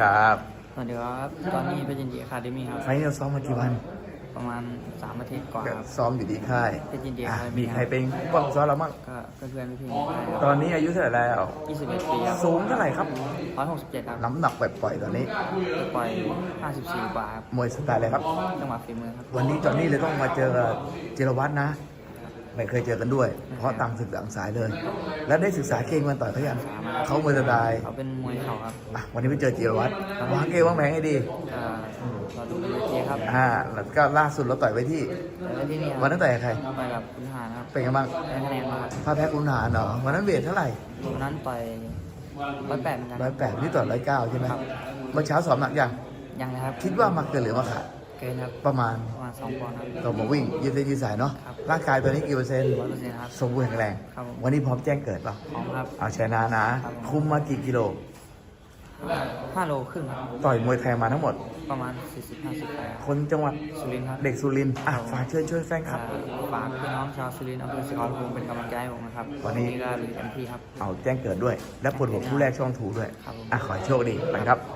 ครับ สวัสดีครับ ตอนนี้เป็นยินดีอะคาเดมี่ครับ ไฟท์เราซ้อมมากี่วัน ประมาณสามอาทิตย์กว่าก็ครับ ซ้อมอยู่ที่ค่ายเป็นยินดีอะครับมีใครเป็นป้องซ้อมเราบ้างก็เพื่อนๆพี่ตอนนี้อายุเท่าไหร่แล้วๆยี่สิบเอ็ดปีครับสูงเท่าไหร่ครับร้อยหกสิบเจ็ดครับน้ำหนักแบบปล่อยๆตอนนี้ ปล่อยห้าสิบสี่กว่าครับมวยสไตล์อะไรครับ จังหวะฝีมือครับ วันนี้จอนนี่เลยต้องมาเจอกับจิรวัตรนะ ไม่เคยเจอกันด้วย เพราะต่างศึกต่างสายเลย แล้วได้ศึกษาเก่งมันต่อยเขายังเขามวยสไตล์เขาเป็นมวยเข่าครับอะวันนี้ไปเจอจิรวัตรวางเกมวางแผนให้ดีก็เราดูเป็นเจครับอ่าแล้วก็ล่าสุดเราต่อยไว้ที่แต่ที่นี่ควัรันนั้นต่อยกับใครไปกับคุณหารครับเป็นไงบ้างได้คะแนนมาครับพาแพ้คุณหารเหรอวันนั้นเวทเท่าไหร่วันนั้นต่อยร้อยแปดเหมือนกันร้อยแปดที่ต่อร้อยเก้าใช่ไหมครับเมื่อเช้าสอบหนักยังยังนะครับคิดว่ามาเกินหรือมาขาด เกินครับ ประมาณประมาณสองปอนด์ครับ เรามาวิ่งยืดเส้นยืดสายเนาะครับร่างกายตอนนี้กี่เปอร์เซ็นต์ร้อยเปอร์เซ็นต์ครับสมบูรณ์แข็งแรง ครับผม วันนี้พร้อมแจ้งเกิดเปล่ะพร้อมครับเอาชนะนะครับผมคุมมากี่กิโล ห้าโลครึ่งครับต่อยมวยไทยมาทั้งหมด ประมาณสี่สิบห้าสิบไปครับคนจังหวัดสุรินทร์ครับเด็กสุรินทร์อะฝากเชิญช่วยแฟนคลับฝากพี่น้องชาวสุรินทร์อำเภอสิงห์ภูมิเป็นกำลังใจให้ผมนะครับวันนี้ ก็ลุยเต็มที่ครับ เอาแจ้งเกิดด้วย และปวดหัวคู่แรกช่องถูด้วย ครับผม อะขอให้โชคดีไปครับค